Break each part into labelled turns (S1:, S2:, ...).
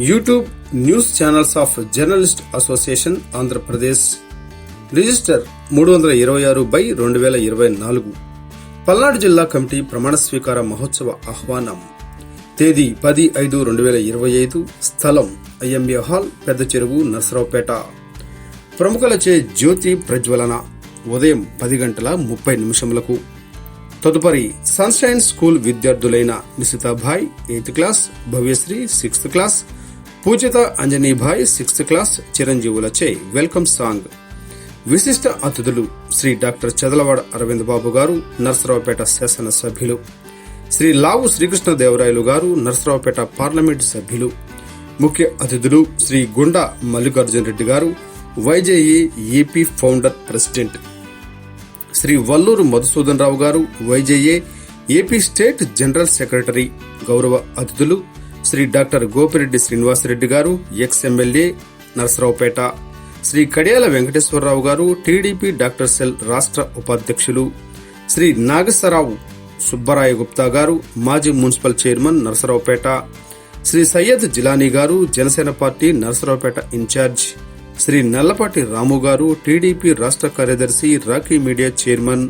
S1: YouTube news channels of journalist association Andhra Pradesh. Register మూడు వందల ఇరవై ఆరు బై రెండు వేల ఇరవై నాలుగు. పల్నాడు జిల్లా కమిటీ ప్రమాణ స్వీకార మహోత్సవ ఆహ్వానం. తేదీ పది ఐదు రెండు వేల ఇరవై ఐదు స్థలం ఐఎంఏ హాల్ పెద్ద చెరువు నర్సరావుపేట. ప్రముఖులచే జ్యోతి ప్రజ్వలన. ఉదయం పది గంటల ముప్పై నిమిషములకు. తదుపరి sunshine school విద్యార్థులైన Nishitabai eighth class Bhavyasri sixth class Pujitha Anjanibai sixth class చిరంజీవులచే welcome song. విశిష్ట అతిథులు శ్రీ డాక్టర్ చదలవాడ అరవింద్ బాబు గారు నర్సరావుపేట శాసన సభ్యులు. శ్రీ లావు శ్రీకృష్ణదేవరాయలు గారు నర్సరావుపేట పార్లమెంటు సభ్యులు. ముఖ్య అతిథులు శ్రీ గుండా మల్లికార్జున రెడ్డి గారు YJE AP founder president. Shri Valluru Madhusudan Rao గారు YJA AP state general secretary. గౌరవ అతిథులు శ్రీ డాక్టర్ గోపిరెడ్డి శ్రీనివాసరెడ్డి గారు ఎక్స్ ఎమ్మెల్యే నరసరావుపేట. శ్రీ కడియాల వెంకటేశ్వరరావు గారు టీడీపీ డాక్టర్ సెల్ రాష్ట్ర ఉపాధ్యక్షులు. శ్రీ నాగేశ్వరరావు సుబ్బరాయ గుప్తా గారు మాజీ మున్సిపల్ చైర్మన్ నరసరావుపేట. శ్రీ సయ్యద్ జిలానీ గారు జనసేన పార్టీ నరసరావుపేట ఇన్ఛార్జ్. శ్రీ నల్లపాటి రాము గారు టీడీపీ రాష్ట్ర కార్యదర్శి రాఖీ మీడియా చైర్మన్.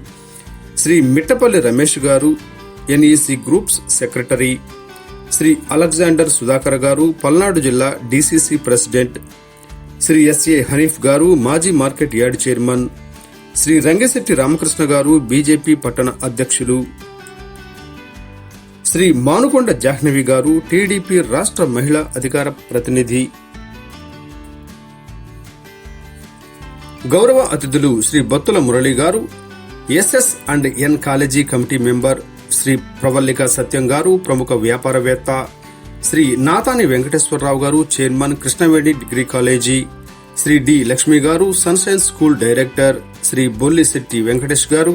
S1: శ్రీ మిట్టపల్లి రమేష్ గారు NEC groups secretary. Shri Alexander Sudhakar గారు పల్నాడు జిల్లా DCC president Shri SA Hanif గారు మాజీ market yard chairman Shri Rangashetti Ramakrishna గారు బీజేపీ పట్టణ అధ్యక్షులు శ్రీ మానుకొండ జాహ్నవి గారు టీడీపీ రాష్ట్ర మహిళా అధికార ప్రతినిధి గౌరవ అతిథులు శ్రీ బత్తుల మురళి గారు SS and N college committee member Shri Pravallika Satyam గారు ప్రముఖ వ్యాపారవేత్త శ్రీ నాతాని వెంకటేశ్వరరావు గారు chairman Krishnaveni degree college Shri D Lakshmi గారు sunshine school director Shri Bollisetti Venkatesh గారు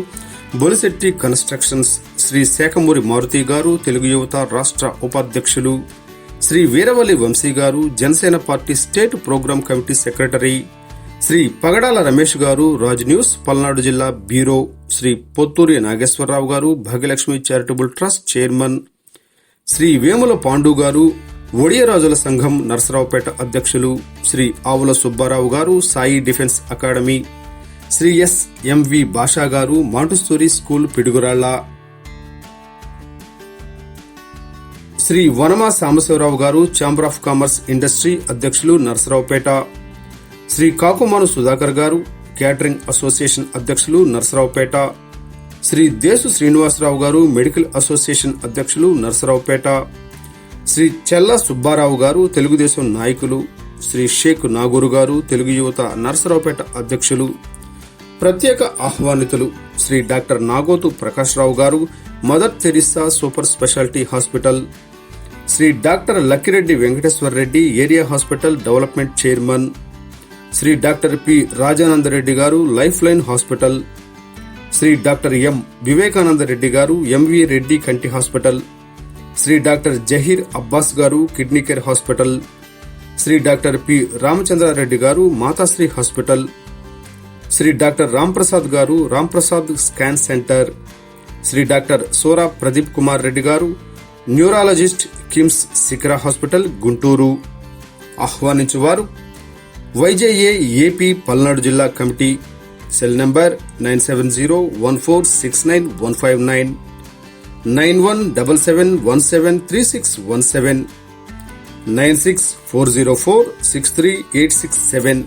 S1: బొలిశెట్టి కన్స్ట్రక్షన్స్ శ్రీ శేఖమూరి మారుతి గారు తెలుగు యువత రాష్ట్ర ఉపాధ్యక్షులు శ్రీ వీరవల్లి వంశీ గారు Janasena party state programme committee secretary Shri Pagadala Ramesh గారు రాజ్ న్యూస్ పల్నాడు జిల్లా బ్యూరో శ్రీ పొత్తూరి నాగేశ్వరరావు గారు Bhagyalakshmi charitable trust chairman Shri Vemula Pandu గారు ఒడియరాజుల సంఘం నరసరావుపేట అధ్యక్షులు శ్రీ ఆవుల సుబ్బారావు గారు Sai defence academy Shri S M V Basha గారు మాంటుస్తూరి స్కూల్ పిడుగురాళ్ళ శ్రీ వనమా సాంబశివరావు గారు ఛాంబర్ ఆఫ్ కామర్స్ ఇండస్ట్రీ అధ్యక్షులు నరసరావుపేట శ్రీ కాకుమాను సుధాకర్ గారు క్యాటరింగ్ అసోసియేషన్ అధ్యక్షులు నరసరావుపేట శ్రీ దేశు శ్రీనివాసరావు గారు మెడికల్ అసోసియేషన్ అధ్యక్షులు నరసరావుపేట శ్రీ చెల్ల సుబ్బారావు గారు తెలుగుదేశం నాయకులు శ్రీ షేక్ నాగూరు గారు తెలుగు యువత నరసరావుపేట అధ్యక్షులు ప్రత్యేక ఆహ్వానితులు శ్రీ డాక్టర్ నాగోతు ప్రకాశ్రావు గారు mother Teresa super speciality hospital Shri doctor Lakkireddy Venkateswara Reddy area hospital development chairman Shri doctor P Rajanandareddy గారు life line hospital Shri doctor M Vivekananda Reddy గారు ఎంవి రెడ్డి కంటి హాస్పిటల్ శ్రీ డాక్టర్ జహీర్ అబ్బాస్ గారు kidney care hospital Shri doctor P Ramachandrareddy గారు Matasri hospital Shri doctor Ramprasad గారు Ramprasad scan centre Shri doctor Sora Pradeep Kumar Reddy గారు neurologist KIMS సిక్రా hospital Guntur. ఆహ్వానించువారు YJA AP Palnadu జిల్లా committee cell number nine seven zero one four six nine one five nine nine one double seven one seven three six one seven nine six four zero four six three eight six seven.